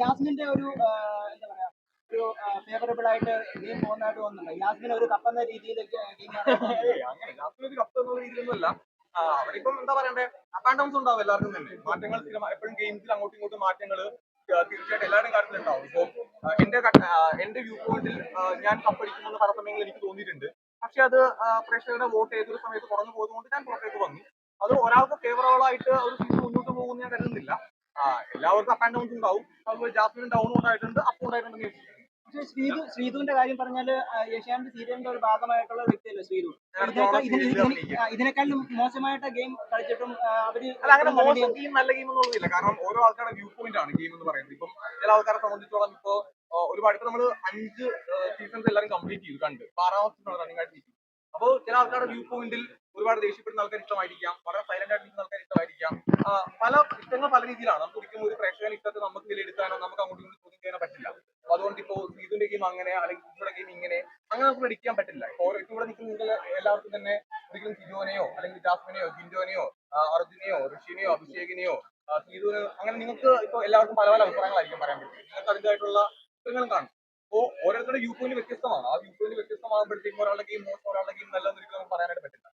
ജാസ്മിന്റെ ഒരു എന്താ പറയാ ഒരു ഫേവറബിൾ ആയിട്ട് ഗെയിം പോകുന്നതായിട്ട് തോന്നുന്നുണ്ട്? ജാസ്മിൻ ഒരു കപ്പെന്ന രീതിയിലേക്ക് ഏയ് അങ്ങനെ ലാസ്റ്റിൽ ഒരു കപ്പ് രീതിയിലൊന്നുമല്ല. അവരിപ്പം എന്താ പറയണ്ടേ? അപ്പ് ആൻഡ് ഉണ്ടാവും എല്ലാവർക്കും തന്നെ. മാറ്റങ്ങൾ എപ്പോഴും ഗെയിംസിൽ അങ്ങോട്ടും ഇങ്ങോട്ടും മാറ്റങ്ങൾ തീർച്ചയായിട്ടും എല്ലാവരുടെയും കാര്യത്തിലുണ്ടാവും സോ എന്റെ എന്റെ വ്യൂ പോയിന്റിൽ ഞാൻ കപ്പടിക്കുമെന്ന് പല സമയങ്ങളിൽ എനിക്ക് തോന്നിയിട്ടുണ്ട്. പക്ഷെ അത് പ്രേക്ഷകരുടെ വോട്ട് ഏതൊരു സമയത്ത് കുറഞ്ഞു പോയതുകൊണ്ട് ഞാൻ പുറത്തേക്ക് വന്നു. അത് ഒരാൾക്ക് ഫേവറബിൾ ആയിട്ട് ഒരു സീസൺ മുന്നോട്ട് പോകുമെന്ന് ഞാൻ കരുതുന്നില്ല. എല്ലാവർക്കും അപ്പ് ആൻഡ് ഡൗൺസ് ഉണ്ടാവും. അതുപോലെ ജാസ്മിൻ ഡൗൺ ഉണ്ടായിട്ടുണ്ട് അപ്പ് ഉണ്ടായിട്ടുണ്ട് എന്ന് വിശ്വസിക്കുന്നു. ശ്രീതു ശ്രീതുവിന്റെ കാര്യം പറഞ്ഞാൽ ഏഷ്യാനെറ്റ് സീരിയലിന്റെ ഒരു ഭാഗമായിട്ടുള്ള വ്യക്തിയല്ലേ ശ്രീതു? ഇതിനേക്കാളും മോശമായിട്ട് ഗെയിം കളിച്ചിട്ടും അവർ അങ്ങനെ മോശം ഗെയിം നല്ല ഗെയിം ഒന്നുമില്ല കാരണം ഓരോ ആൾക്കാരുടെ വ്യൂ പോയിന്റ് ആണ് ഗെയിം എന്ന് പറയുന്നത്. ഇപ്പം ചില ആൾക്കാരെ സംബന്ധിച്ചോളം ഇപ്പോ ഒരുപാട് ഇപ്പൊ നമ്മൾ അഞ്ച് സീസൺസ് എല്ലാവരും കംപ്ലീറ്റ് ചെയ്തു കണ്ട്. ആറാമത്തെ സീസൺ റണ്ണിംഗ് ആയിട്ട് അപ്പോൾ ചില ആൾക്കാരുടെ വ്യൂ പോയിന്റിൽ ഒരുപാട് ദേഷ്യപ്പെടുന്ന ആൾക്കാർ ഇഷ്ടമായിരിക്കാം. വളരെ സൈലന്റ് ആയിട്ട് നിൽക്കുന്ന ആൾക്കാർ ഇഷ്ടമായിരിക്കാം. പല ഇഷ്ടങ്ങൾ പല രീതിയിലാണ്. നമുക്ക് ഒരിക്കലും ഒരു പ്രേക്ഷകൻ ഇഷ്ടത്തെ നമുക്ക് വിലയിരുത്താനോ നമുക്ക് അങ്ങോട്ടും ഇങ്ങോട്ടും ചോദ്യം ചെയ്യാനോ പറ്റില്ല. അതുകൊണ്ട് ഇപ്പോ സീതുന്റെ ഗെയിം അങ്ങനെ അല്ലെങ്കിൽ ഇവിടെ ഗെയിം ഇങ്ങനെ അങ്ങനെ നമുക്ക് പഠിക്കാൻ പറ്റില്ല. ഓരോ ഇവിടെ നിൽക്കുന്ന എല്ലാവർക്കും തന്നെ ഒരിക്കലും സിജോനെയോ അല്ലെങ്കിൽ ജാസ്മിനെയോ ജിൻജോനെയോ ആ, അർജുനെയോ ഋഷിനെയോ അഭിഷേകിനെയോ സീതുവിന് അങ്ങനെ നിങ്ങൾക്ക് ഇപ്പൊ എല്ലാവർക്കും പല പല അഭിപ്രായങ്ങളായിരിക്കും പറയാൻ പറ്റും. നിങ്ങൾക്ക് അതിന്റെതായിട്ടുള്ള ഇഷ്ടങ്ങളും കാണും. അപ്പോ ഓരോരുത്തരുടെ വ്യൂ പോയിന്റ് വ്യത്യസ്തമാണ്. ആ വ്യൂ പോയിന്റ് വ്യത്യസ്തമാകുമ്പോഴത്തേക്കും ഒരാളുടെ ഗെയിം മോശം ഒരാളുടെ ഗെയിം നല്ലതെന്ന് ഒരിക്കലും നമുക്ക് പറയാനായിട്ട് പറ്റില്ല.